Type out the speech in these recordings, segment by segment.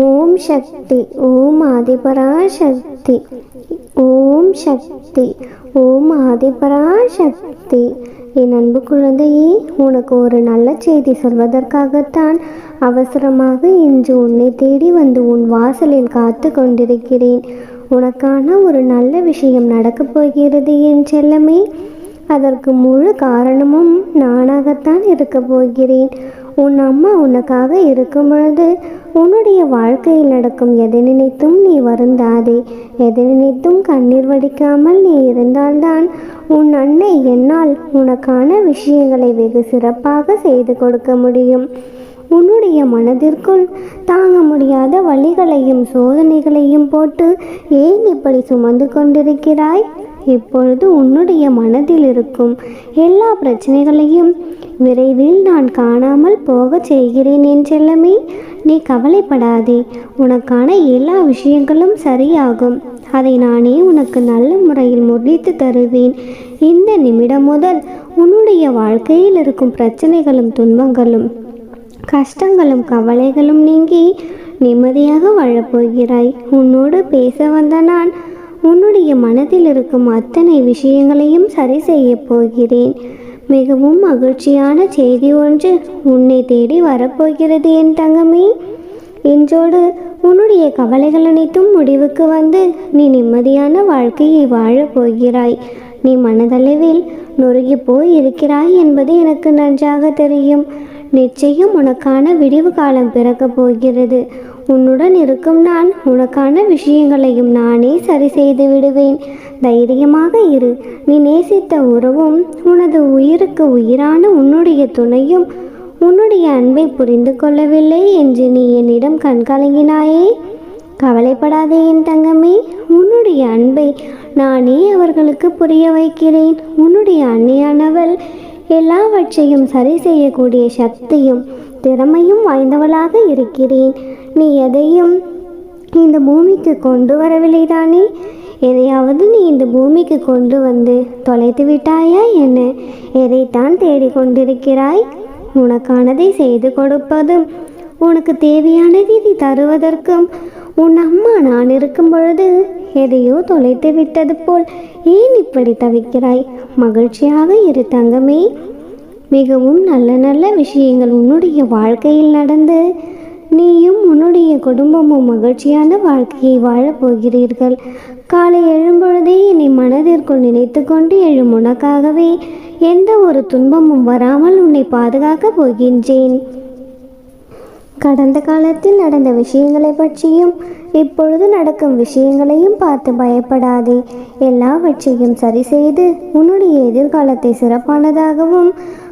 ஓம் சக்தி ஓம் ஆதிபராசக்தி ஓம் சக்தி ஓம் ஆதிபராசக்தி. என் அன்பு குழந்தையே உனக்கு ஒரு நல்ல செய்தி சொல்வதற்காகத்தான் அவசரமாக இன்று உன்னை தேடி வந்து உன் வாசலில் காத்து கொண்டிருக்கிறேன். உனக்கான ஒரு நல்ல விஷயம் நடக்கப் போகிறது என் செல்லமே. அதற்கு முழு காரணமும் நானாகத்தான் இருக்கப் போகிறேன். உன் அம்மா உனக்காக இருக்கும் பொழுது உன்னுடைய வாழ்க்கையில் நடக்கும் எதை நினைத்தும் நீ வருந்தாதே. எதை நினைத்தும் கண்ணீர் வடிக்காமல் நீ இருந்தால்தான் உன் அன்னை என்னால் உனக்கான விஷயங்களை வெகு சிறப்பாக செய்து கொடுக்க முடியும். உன்னுடைய மனதிற்குள் தாங்க முடியாத வழிகளையும் சோதனைகளையும் போட்டு ஏன் இப்படி சுமந்து கொண்டிருக்கிறாய்? இப்பொழுது உன்னுடைய மனதில் இருக்கும் எல்லா பிரச்சனைகளையும் விரைவில் நான் காணாமல் போகச் செய்கிறேன் என் செல்லமே. நீ கவலைப்படாதே. உனக்கான எல்லா விஷயங்களும் சரியாகும். அதை நானே உனக்கு நல்ல முறையில் முடித்து தருவேன். இந்த நிமிடம் முதல் உன்னுடைய வாழ்க்கையில் இருக்கும் பிரச்சனைகளும் துன்பங்களும் கஷ்டங்களும் கவலைகளும் நீங்கி நிம்மதியாக வாழப்போகிறாய். உன்னோடு பேச வந்த நான் உன்னுடைய மனதில் இருக்கும் அத்தனை விஷயங்களையும் சரி செய்ய போகிறேன். மிகவும் மகிழ்ச்சியான செய்தி ஒன்று உன்னை தேடி வரப்போகிறது என் தங்கமே. என்றோடு உன்னுடைய கவலைகள் அனைத்தும் முடிவுக்கு வந்து நீ நிம்மதியான வாழ்க்கையை வாழப் போகிறாய். நீ மனதளவில் நொறுகி போய் இருக்கிறாய் என்பது எனக்கு நன்றாக தெரியும். நிச்சயம் உனக்கான விடிவு காலம் பிறக்கப் போகிறது. உன்னுடன் இருக்கும் நான் உனக்கான விஷயங்களையும் நானே சரி செய்து விடுவேன். தைரியமாக இரு. நீ நேசித்த உறவும் உனது உயிருக்கு உயிரான உன்னுடைய துணையும் உன்னுடைய அன்பை புரிந்து கொள்ளவில்லை என்று நீ என்னிடம் கண்கலங்கினாயே கவலைப்படாதே என் தங்கமே. உன்னுடைய அன்பை நானே அவர்களுக்கு புரிய வைக்கிறேன். உன்னுடைய அன்னையானவள் எல்லாவற்றையும் சரி செய்யக்கூடிய சக்தியும் திறமையும் வாய்ந்தவளாக இருக்கிறேன். நீ எதையும் இந்த பூமிக்கு கொண்டு வரவில்லை தானே? எதையாவது நீ இந்த பூமிக்கு கொண்டு வந்து தொலைத்து விட்டாயா என்ன? எதைத்தான் தேடிக்கொண்டிருக்கிறாய்? உனக்கானதை செய்து கொடுப்பதும் உனக்கு தேவையானதை தருவதற்கும் உன் அம்மா நான் இருக்கும் பொழுது எதையோ தொலைத்து விட்டது போல் ஏன் இப்படி தவிக்கிறாய்? மகிழ்ச்சியாக இரு தங்கமே. மிகவும் நல்ல நல்ல விஷயங்கள் உன்னுடைய வாழ்க்கையில் நடந்து நீயும் உன்னுடைய குடும்பமும் மகிழ்ச்சியான வாழ்க்கையை வாழப் போகிறீர்கள். காலை எழும்பொழுதே என்னை மனதிற்குள் நினைத்து கொண்டு எழும் உனக்காகவே எந்த ஒரு துன்பமும் வராமல் உன்னை பாதுகாக்கப் போகின்றேன். கடந்த காலத்தில் நடந்த விஷயங்களை பற்றியும் இப்பொழுது நடக்கும் விஷயங்களையும் பார்த்து பயப்படாதே. எல்லாவற்றையும் சரி செய்து உன்னுடைய எதிர்காலத்தை சிறப்பானதாகவும்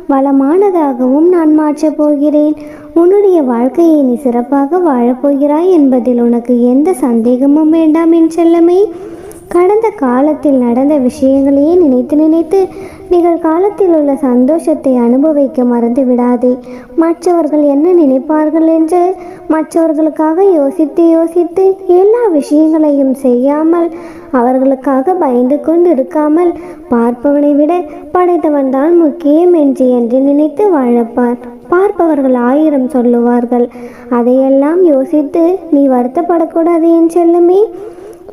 வளமானதாகவும் நான் மாற்றப் போகிறேன். உன்னுடைய வாழ்க்கையை நீ சிறப்பாக வாழப்போகிறாய் என்பதில் உனக்கு எந்த சந்தேகமும் வேண்டாம் என் செல்லமே. கடந்த காலத்தில் நடந்த விஷயங்களையே நினைத்து நினைத்து நிகழ்காலத்தில் உள்ள சந்தோஷத்தை அனுபவிக்க மறந்து விடாதே. மற்றவர்கள் என்ன நினைப்பார்கள் என்று மற்றவர்களுக்காக யோசித்து யோசித்து எல்லா விஷயங்களையும் செய்யாமல் அவர்களுக்காக பயந்து கொண்டு இருக்காமல் பார்ப்பவனை விட படைத்தவன் தான் முக்கியம் என்று என்று நினைத்து வாழப்பார். பார்ப்பவர்கள் ஆயிரம் சொல்லுவார்கள். அதையெல்லாம் யோசித்து நீ வருத்தப்படக்கூடாது என் செல்லுமே.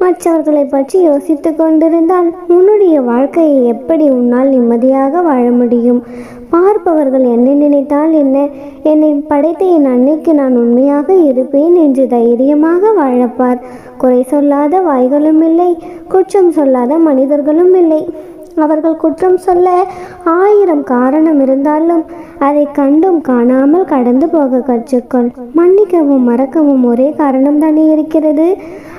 மற்றவர்களை பற்றி யோசித்து கொண்டிருந்தால் உன்னுடைய வாழ்க்கையை எப்படி உன்னால் நிம்மதியாக வாழ முடியும்? பார்ப்பவர்கள் என்ன நினைத்தால் என்ன? என்னை படைத்த என் அன்னைக்கு நான் உண்மையாக இருப்பேன் என்று தைரியமாக வாழப்பார். குறை சொல்லாத வாய்களும் இல்லை குற்றம் சொல்லாத மனிதர்களும் இல்லை. அவர்கள் குற்றம் சொல்ல ஆயிரம் காரணம் இருந்தாலும் அதை கண்டும் காணாமல் கடந்து போக கற்றுக்கொள். மன்னிக்கவும் மறக்கவும் ஒரே காரணம் தானே இருக்கிறது.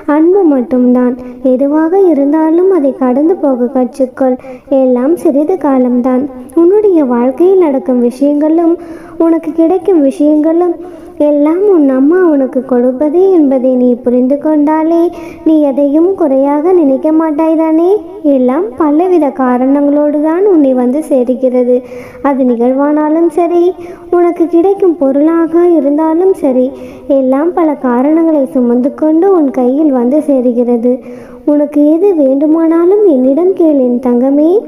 அன்பு மட்டும்தான். எதுவாக இருந்தாலும் அதை கடந்து போக கற்றுக்கொள். எல்லாம் சிறிது காலம்தான். உன்னுடைய வாழ்க்கையில் நடக்கும் விஷயங்களும் உனக்கு கிடைக்கும் விஷயங்களும் எல்லாம் உன் அம்மா உனக்கு கொடுப்பதே என்பதை நீ புரிந்து கொண்டாலே நீ எதையும் குறையாக நினைக்க மாட்டாய் தானே? எல்லாம் பலவித காரணங்களோடு தான் உன்னை வந்து சேருகிறது. அது நிகழ்வானாலும் சரி உனக்கு கிடைக்கும் பொருளாக இருந்தாலும் சரி எல்லாம் பல காரணங்களை சுமந்து கொண்டு உன் கையில் வந்து சேருகிறது. உனக்கு எது வேண்டுமானாலும் என்னிடம் கேள் என் தங்கமே.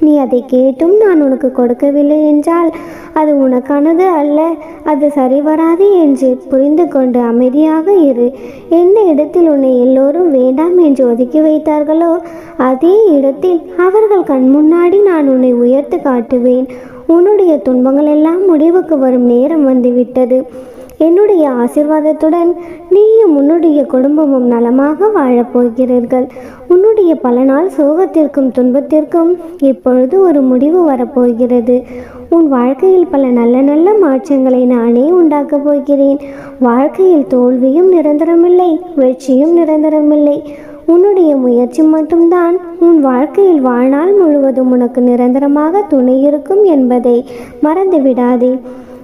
நீ அதை கேட்டும் நான் உனக்கு கொடுக்கவில்லை என்றால் அது உனக்கானது அல்ல. அது சரிவராது என்று புரிந்து கொண்டு அமைதியாக இரு. எந்த இடத்தில் உன்னை எல்லோரும் வேண்டாம் என்று ஒதுக்கி வைத்தார்களோ அதே இடத்தில் அவர்கள் கண் முன்னாடி நான் உன்னை உயர்த்து காட்டுவேன். உன்னுடைய துன்பங்கள் எல்லாம் முடிவுக்கு வரும் நேரம் வந்துவிட்டது. என்னுடைய ஆசிர்வாதத்துடன் நீயும் உன்னுடைய குடும்பமும் நலமாக வாழப்போகிறீர்கள். உன்னுடைய பல நாள் சோகத்திற்கும் துன்பத்திற்கும் இப்பொழுது ஒரு முடிவு வரப்போகிறது. உன் வாழ்க்கையில் பல நல்ல நல்ல மாற்றங்களை நானே உண்டாக்கப் போகிறேன். வாழ்க்கையில் தோல்வியும் நிரந்தரமில்லை வெற்றியும் நிரந்தரமில்லை. உன்னுடைய முயற்சி மட்டும்தான். உன் வாழ்க்கையில் வாழ்நாள் முழுவதும் உனக்கு நிரந்தரமாக துணை இருக்கும் என்பதை மறந்து விடாதே.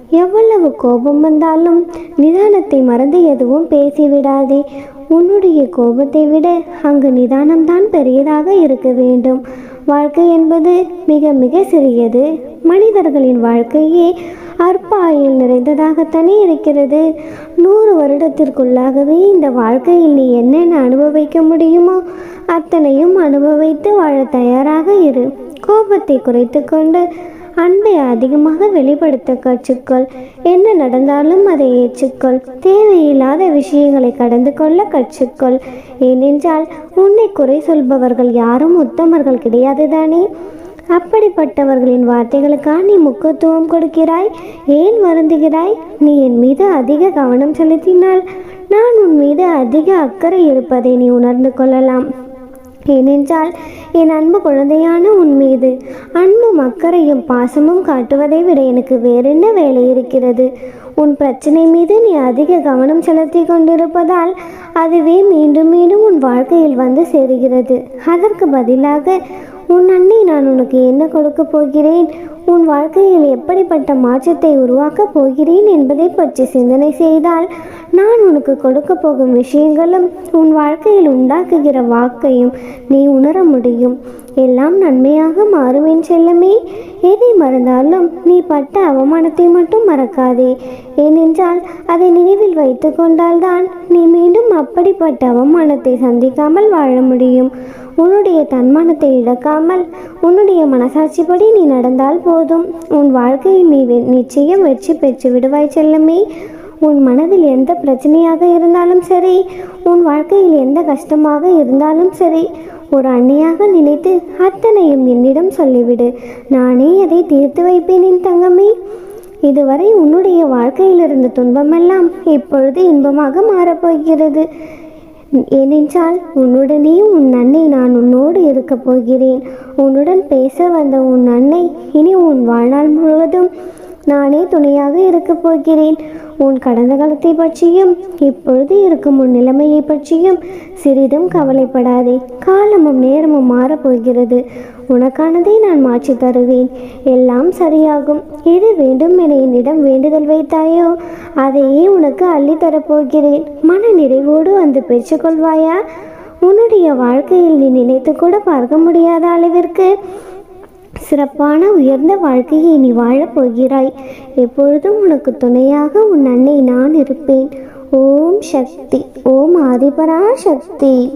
எவ்வளவு கோபம் வந்தாலும் நிதானத்தை மறந்து எதுவும் பேசிவிடாதே உன்னுடைய கோபத்தை விட அங்கு நிதானம்தான் பெரியதாக இருக்க வேண்டும். வாழ்க்கை என்பது மிக மிக சிறியது. மனிதர்களின் வாழ்க்கையே அற்பாயில் நிறைந்ததாகத்தானே இருக்கிறது. நூறு வருடத்திற்குள்ளாகவே இந்த வாழ்க்கையில் நீ என்னென்ன அனுபவிக்க முடியுமோ அத்தனையும் அனுபவித்து வாழ தயாராக இரு. கோபத்தை குறைத்து கொண்டு அன்பை அதிகமாக வெளிப்படுத்த கற்றுக்கொள். என்ன நடந்தாலும் அதை ஏற்றுக்கொள். தேவையில்லாத விஷயங்களை கடந்து கொள்ள கற்றுக்கொள். ஏனென்றால் உன்னை குறை சொல்பவர்கள் யாரும் உத்தமர்கள் கிடையாது தானே. அப்படிப்பட்டவர்களின் வார்த்தைகளுக்கா நீ முக்கியத்துவம் கொடுக்கிறாய் ஏன் வருந்துகிறாய்? நீ என் மீது அதிக கவனம் செலுத்தினால் நான் உன் மீது அதிக அக்கறை இருப்பதை நீ உணர்ந்து கொள்ளலாம். ஏனென்றால் என் அன்பு குழந்தையான உன் மீது அன்பும் அக்கறையும் பாசமும் காட்டுவதை விட எனக்கு வேறென்ன வேலை இருக்கிறது? உன் பிரச்சனை மீது நீ அதிக கவனம் செலுத்தி கொண்டிருப்பதால் அதுவே மீண்டும் மீண்டும் உன் வாழ்க்கையில் வந்து சேருகிறது. அதற்கு பதிலாக உன் அன்னை நான் உனக்கு என்ன கொடுக்க போகிறேன்? உன் வாழ்க்கையில் எப்படிப்பட்ட மாற்றத்தை உருவாக்கப் போகிறேன் என்பதை பற்றி சிந்தனை செய்தால் நான் உனக்கு கொடுக்க போகும் விஷயங்களும் உன் வாழ்க்கையில் உண்டாக்குகிற வாக்கையும் நீ உணர முடியும். எல்லாம் நன்மையாக மாறுவேன் செல்லமே. எதை மறந்தாலும் நீ பட்ட அவமானத்தை மட்டும் மறக்காதே. ஏனென்றால் அதை நினைவில் வைத்து கொண்டால்தான் நீ மீண்டும் அப்படிப்பட்ட அவமானத்தை சந்திக்காமல் வாழ முடியும். உன்னுடைய தன்மானத்தை இழக்காமல் உன்னுடைய மனசாட்சிப்படி நீ நடந்தால் போதும். உன் வாழ்க்கையில் நீ வெ- நிச்சயம் வெற்றி பெற்று விடுவாய் செல்லமே. உன் மனதில் எந்த பிரச்சனையாக இருந்தாலும் சரி உன் வாழ்க்கையில் எந்த கஷ்டமாக இருந்தாலும் சரி ஒரு அன்னையாக நினைத்து அத்தனையும் என்னிடம் சொல்லிவிடு. நானே அதை தீர்த்து வைப்பேன் என் தங்கமே. இதுவரை உன்னுடைய வாழ்க்கையில் இருந்த துன்பமெல்லாம் இப்பொழுது இன்பமாக மாறப்போகிறது ஏனென்றால் உன்னுடனே உன் அன்னை நான் உன்னோடு இருக்கப் போகிறேன். உன்னுடன் பேச வந்த உன் அன்னை இனி உன் வாழ்நாள் முழுவதும் நானே துணையாக இருக்கப் போகிறேன். உன் கடந்த காலத்தை பற்றியும் இப்பொழுது இருக்கும் உன் நிலைமையை பற்றியும் சிறிதும் கவலைப்படாதே. காலமும் நேரமும் மாறப்போகிறது உனக்கானதை நான் மாற்றி தருவேன். எல்லாம் சரியாகும். எது வேண்டும் என என்னிடம் வேண்டுதல் வைத்தாயோ அதையே உனக்கு அள்ளித்தரப் போகிறேன் மன நிறைவோடு வந்து பெற்றுக்கொள்வாயா உன்னுடைய வாழ்க்கையில் நீ நினைத்து கூட பார்க்க முடியாத அளவிற்கு சிறப்பான உயர்ந்த வாழ்க்கையை நீ வாழப் போகிறாய். எப்பொழுதும் உனக்கு துணையாக உன் அன்னை நான் இருப்பேன். ஓம் சக்தி ஓம் ஆதிபரா சக்தி